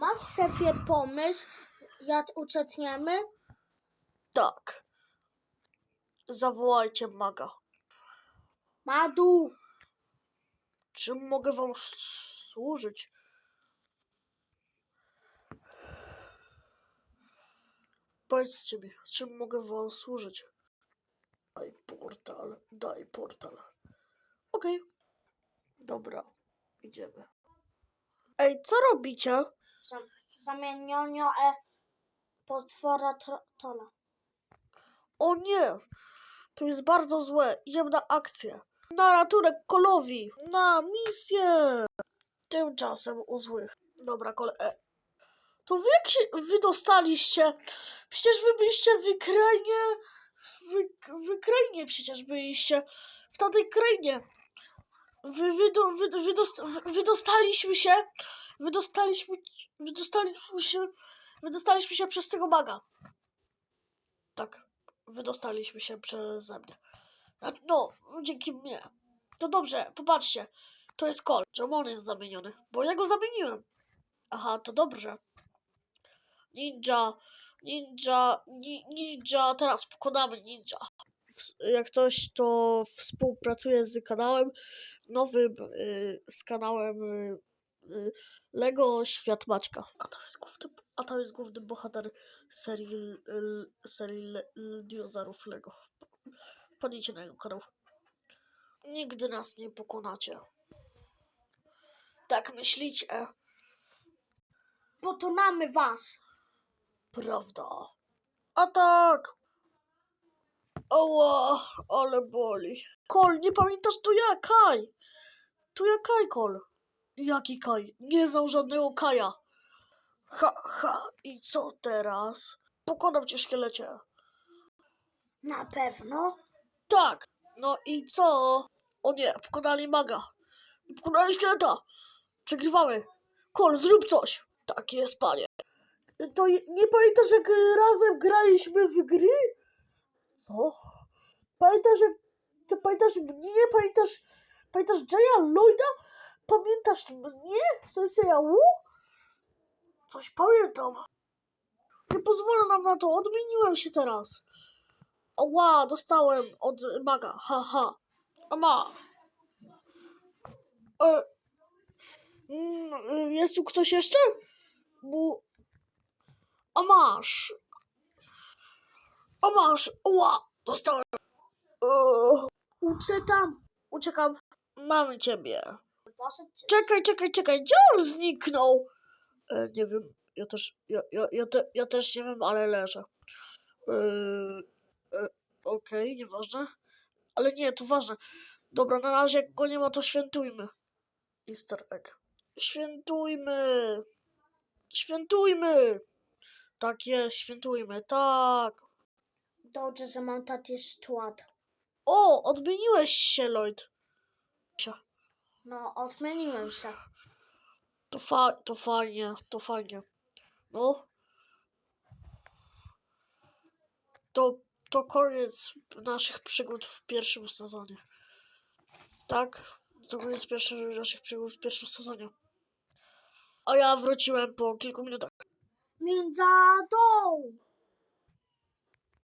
Masz szefie pomysł, jak uczestniemy? Tak. Zawołajcie maga. Madu, Czym mogę wam służyć? Powiedzcie mi, czym mogę wam służyć? Daj portal, daj portal. Okej. Dobra, idziemy. Ej, co robicie? Zam- zamienionio e potwora tola. O nie! To jest bardzo złe. Idziemy na akcję. Na ratunek kolowi. Na misję. Tymczasem u złych. Dobra, kole... E. To wy jak się wy dostaliście? Przecież wy byliście w krainie... W, przecież byliście. W tamtej krainie. Wy, wy, do, wy, wy, dost, wy, wydostaliśmy się. Wydostaliśmy... Wydostaliśmy się... Wydostaliśmy się przez tego maga. Tak wydostaliśmy się przeze mnie. No, dzięki mnie. To dobrze, popatrzcie. To jest kol. Czemu on jest zamieniony? Bo ja go zamieniłem. Aha, to dobrze. Ninja, ninja, ni, ninja, teraz pokonamy ninja. Jak ktoś, to współpracuje z kanałem nowym, y, z kanałem y, y, Lego Świat Maćka. A tam jest główny, a tam jest główny bohater serii, serii dinozaurów Lego. Wpadnijcie na jego kanał. Nigdy nas nie pokonacie. Tak myślicie, Potonamy was. prawda? A tak! Oła, ale boli. Kol, nie pamiętasz, to ja, Kaj! To ja, Kaj, Kol. Jaki Kaj? Nie znam żadnego Kaja. Ha, ha, i co teraz? Pokonam cię, szkielecie. Na pewno. Tak. No i co? O nie, pokonali maga. I Pokonali szkieleta. Przegrywamy. Kol, zrób coś. Tak jest, panie. To nie pamiętasz, jak razem graliśmy w gry? Co? Pamiętasz, jak... Ty pamiętasz mnie? Pamiętasz... Pamiętasz Jaya Lloyda? Pamiętasz mnie? Sensei Wu? Coś pamiętam. Nie pozwolę nam na to. Odmieniłem się teraz. Ła, dostałem od maga, haha. A ma. E, mm, y, jest tu ktoś jeszcze? Bo... A masz. A masz. Ła, dostałem. E, Uczę tam. uciekam. Mamy ciebie. Czekaj, czekaj, czekaj. Gdzie on zniknął? E, nie wiem. Ja też, ja, ja, ja, te, ja też nie wiem, ale leżę. E, e, Okej, nieważne. Ale nie, to ważne. Dobra, na razie jak go nie ma, to świętujmy. Easter egg. Świętujmy! Świętujmy! Tak jest, świętujmy, tak. Dobrze, że mam taki skład. O, odmieniłeś się, Lloyd. No, odmieniłem się. To, fa to fajnie, to fajnie. No. To, to koniec naszych przygód w pierwszym sezonie. Tak? To koniec pierwszych naszych przygód w pierwszym sezonie. A ja wróciłem po kilku minutach. Ninja doł.